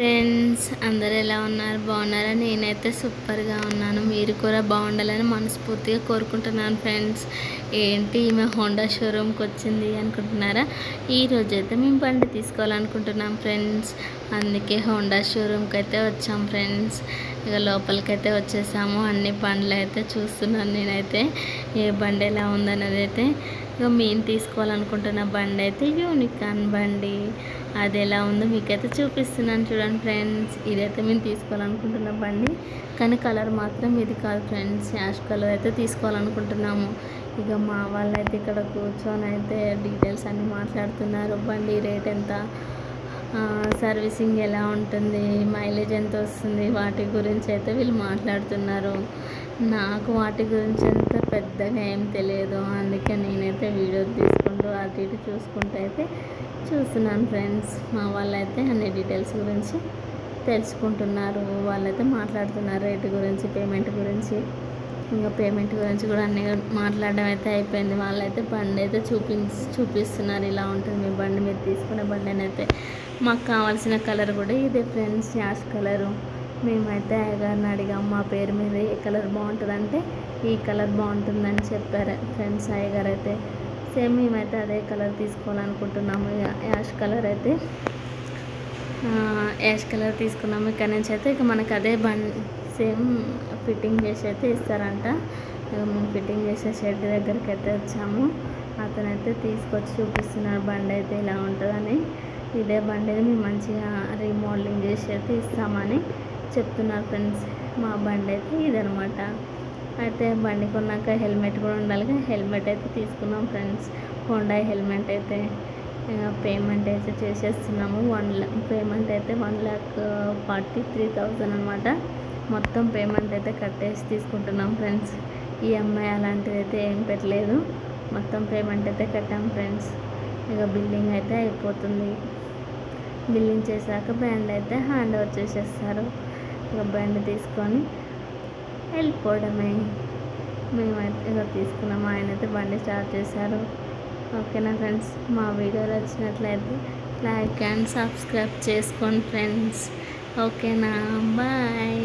Friends అందరు ఎలా ఉన్నారు? బాగున్నారా? నేనైతే సూపర్గా ఉన్నాను. మీరు కూడా బాగుండాలని మనస్ఫూర్తిగా కోరుకుంటున్నాను ఫ్రెండ్స్ ఏంటి ఈమె హోండా షోరూమ్కి వచ్చింది అనుకుంటున్నారా? ఈరోజు అయితే మేము బండి తీసుకోవాలనుకుంటున్నాం ఫ్రెండ్స్ అందుకే హోండా షోరూమ్కి అయితే వచ్చాం ఫ్రెండ్స్ ఇక లోపలికైతే వచ్చేసాము. అన్ని బండ్లు అయితే చూస్తున్నాను నేనైతే. ఏ బండి ఎలా ఉందన్నది అయితే ఇక మేము తీసుకోవాలనుకుంటున్న బండి అయితే యూనికాన్ బండి. అది ఎలా ఉందో మీకైతే చూపిస్తున్నాను చూడండి ఫ్రెండ్స్. ఇదైతే మేము తీసుకోవాలనుకుంటున్న బండి. కానీ కలర్ మాత్రం ఇది కాదు ఫ్రెండ్స్. యాష్ కలర్ అయితే తీసుకోవాలనుకుంటున్నాము. ఇక మా వాళ్ళు అయితే ఇక్కడ కూర్చొని అయితే డీటెయిల్స్ అన్నీ మాట్లాడుతున్నారు. బండి రేట్ ఎంత? సర్వీసింగ్ ఎలా ఉంటుంది? మైలేజ్ ఎంత వస్తుంది? వాటి గురించి అయితే వీళ్ళు మాట్లాడుతున్నారు. నాకు వాటి గురించి పెద్దగా ఏం తెలియదు. అందుకే నేనైతే వీడియో తీసుకుంటూ అటు ఇటు చూసుకుంటూ అయితే చూస్తున్నాను ఫ్రెండ్స్. మా వాళ్ళైతే అన్ని డీటెయిల్స్ గురించి తెలుసుకుంటున్నారు. వాళ్ళైతే మాట్లాడుతున్నారు రేటు గురించి పేమెంట్ గురించి. ఇంకా పేమెంట్ గురించి కూడా అన్ని మాట్లాడడం అయితే అయిపోయింది. వాళ్ళైతే బండి అయితే చూపి చూపిస్తున్నారు. ఇలా ఉంటుంది మీ బండి మీరు తీసుకునే బండి అయితే మాకు కావాల్సిన కలర్ కూడా ఇదే ఫ్రెండ్స్. Ash colour. మేమైతే అయ్యగారిని అడిగాం మా పేరు మీద ఏ కలర్ బాగుంటుందంటే ఈ కలర్ బాగుంటుందని చెప్పారు ఫ్రెండ్స్ అయ్యగారు అయితే సేమ్ మేమైతే అదే కలర్ తీసుకోవాలనుకుంటున్నాము యాష్ కలర్ అయితే. యాష్ కలర్ తీసుకున్నాము ఇక్కడ నుంచి అయితే ఇక మనకు అదే బన్ సేమ్ ఫిట్టింగ్ చేసి అయితే ఇస్తారంట. ఇక మేము ఫిట్టింగ్ చేసే షెడ్ దగ్గరికి అయితే వచ్చాము. అతనైతే తీసుకొచ్చి చూపిస్తున్నారు బండి అయితే ఇలా ఉంటుందని. ఇదే బండి మేము మంచిగా రీమోడలింగ్ చేసి అయితే ఇస్తామని చెప్తున్నారు ఫ్రెండ్స్. మా బండి అయితే ఇదనమాట అయితే బండి కొన్నాక హెల్మెట్ కూడా ఉండాలి హెల్మెట్ అయితే తీసుకున్నాం ఫ్రెండ్స్. హోండా హెల్మెట్ అయితే పేమెంట్ అయితే చేసేస్తున్నాము. వన్ పేమెంట్ అయితే one lakh forty three thousand అనమాట మొత్తం పేమెంట్ అయితే కట్టేసి తీసుకుంటున్నాం ఫ్రెండ్స్. ఈఎంఐ అలాంటిది అయితే ఏం పెట్టలేదు. మొత్తం పేమెంట్ అయితే కట్టాం ఫ్రెండ్స్. ఇక బిల్లింగ్ అయితే అయిపోతుంది. బిల్లింగ్ చేశాక బ్యాండ్ అయితే హ్యాండ్ ఓవర్ చేసేస్తారు. ఇక బండి తీసుకొని వెళ్ళిపోవడమే. మేమైతే ఇక తీసుకున్నాము ఆయన అయితే బండి స్టార్ట్ చేశారు. ఓకేనా ఫ్రెండ్స్? మా వీడియోలు వచ్చినట్లయితే లైక్ అండ్ సబ్స్క్రైబ్ చేసుకోండి ఫ్రెండ్స్. ఓకేనా? బాయ్.